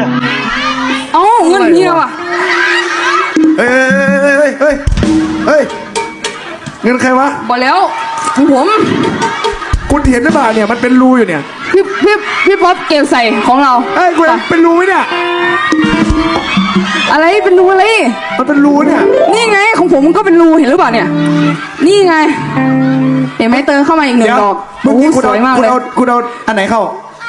เนี่ยเอ้าเงินเฮียว่ะเฮ้ยเฮ้ยเฮ้ยเฮ้ยเฮ้ยเงินใครวะบอกแล้วของผมคุณเห็นหรือเปล่าเนี่ยมันเป็นรูอยู่เนี่ยพี่พี่พี่ป๊อปเก็บใส่ของเราเฮ้ยคุณไปเป็นรูไหมเนี่ยอะไรเป็นรูอะไร มันเป็นรูเนี่ยนี่ไงของผมมันก็เป็นรูเห็นหรือเปล่าเนี่ย นี่ไง เห็นไหมเติมเข้ามาอีกหนึ่งเดี๋ยวดอกเมื่อโอ้กี้คุณสเอาวยมากคุณเลยเอาคุณเอาอันไหนเข้า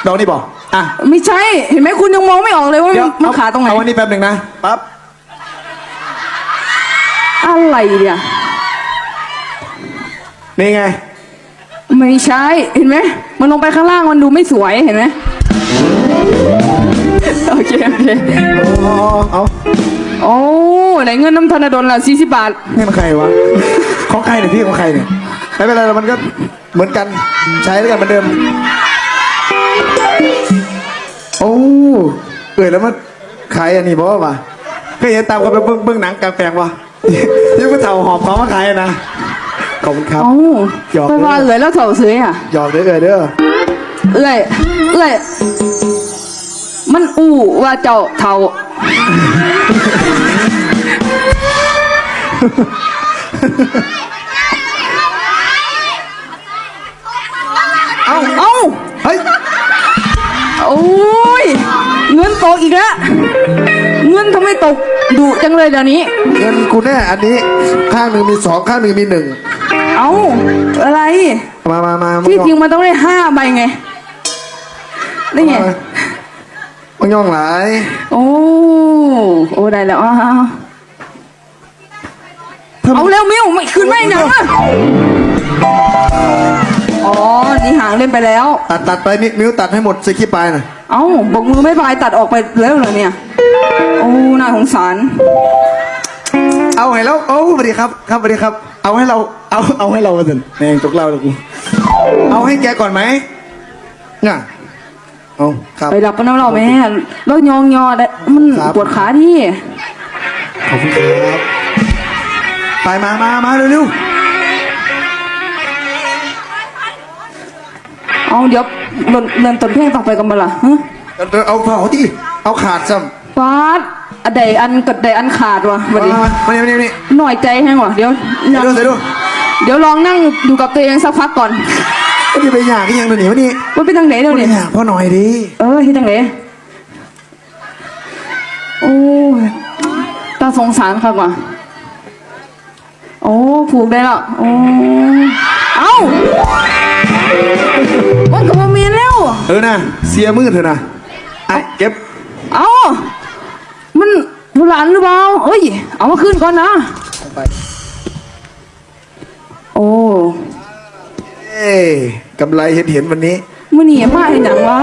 ดอกนี่บอก อะไม่ใช่ เห็นไหมคุณยังมองไม่ออกเลยว่าเดี๋ยวมันขาตรงไหน เอาวันนี้แป๊บหนึ่งนะปั๊บอะไรเนี่ย นี่ไง ไม่ใช่ เห็นไหม มันลงไปข้างล่างมันดูไม่สวยเห็นไหมโอเคโอเคเอาเอาโอ้ไหนเงินน้ำธนดลละสี่สิบบาทเงินใครวะ ของใครเนี่ยพี่ของใครเนี่ยไม่เป็นไรหรอกมันก็เหมือนกันใช้ด้วยกันเหมือนเดิมโอ้ เอ่ยแล้วมันขายอันนี้บอกว่าเคยเห็นตามกันไปเบื้องเบื้องหนังกลางแปลงวะยิ่งก็เท่าหอบเขามาขายอะนะขอบคุณครับเอ้าหยอกไปว่าเลยเอ๋ยแล้วเถาซื้ออะหยอกเด้อเอ่ยเด้อเอ้ยเอ้ยมันอู้ว่าเจ้าเท่าเอ้าเอ้าเฮ้ยโอ้ยเงินต กอีกแล้ว เงินทำไมตกดุจังเลยเดี๋ยวนี้ เงินกูแน่อันนี้ข้างหนึ่งมีสองข้างหนึ่งมีหนึ่งเอ้า อะไร มามามาที่จริงมามันต้องได้ห้าใบไง นี่ไงมันย่องหลาย โอ้ โอ้ได้แล้วเอาเอาทำไมเอาเร็วมิวไม่คืนไม่หนังอะ อ๋อ นี่หางเล่นไปแล้ว ตัดตัดไปมิมิวตัดให้หมดสคริปต์ไปหน่อยเอ้าบอกมือไม่บายตัดออกไปแล้วเหรอเนี่ย โอ้ น่าสงสาร เอาให้เราโอ้สวัสดีครับ ครับสวัสดีครับ เอาให้เรา เอาเอาให้เราสิแม่งตกเล่าแล้วกูเอาให้แกก่อนไหมง่ะเอาครับ ไปดับกันแล้วเราแม่แล้วยองยอได้มันครับ ปวดขาที่ขอบคุณครับไปมามามาเร็ว เอาเดี๋ยวเริ่มเริ่มต้นเพลงต่อไปกันมาละฮะๆเอาเอาเผาที่เอาขาดซ้ำฟาดอะใดอันกับใดอันขาดวะมาวันนี้มามานี่มานี่มานี่หน่อยใจแห้งวะเดี๋ยวเดี๋ยวดูเดี๋ยวดูเดี๋ยวลองนั่งอยู่กับตัวเองสักพักก่อนก็จะไปอยากกันยังเดี๋ยวนี้วะนี่ว่าเป็นทางไหนเดี๋ยวไปนี้อยากพ่อหน่อยดิเออที่ทางไหนโอ้ยตาสงสารครับว่ะโอ้ผูกได้แล้วโอ้เอ้า มันกับเมียนแล้ว เออนะเสียมือเถอะนะไอ้เก็บเอ้า มันผู้หลานหรือเปล่าเอ้ย เอามาคืนก่อนนะไปโอ้เอ้กำไรเห็นเห็นวันนี้มื่อนี่มาเห็นหนังวะ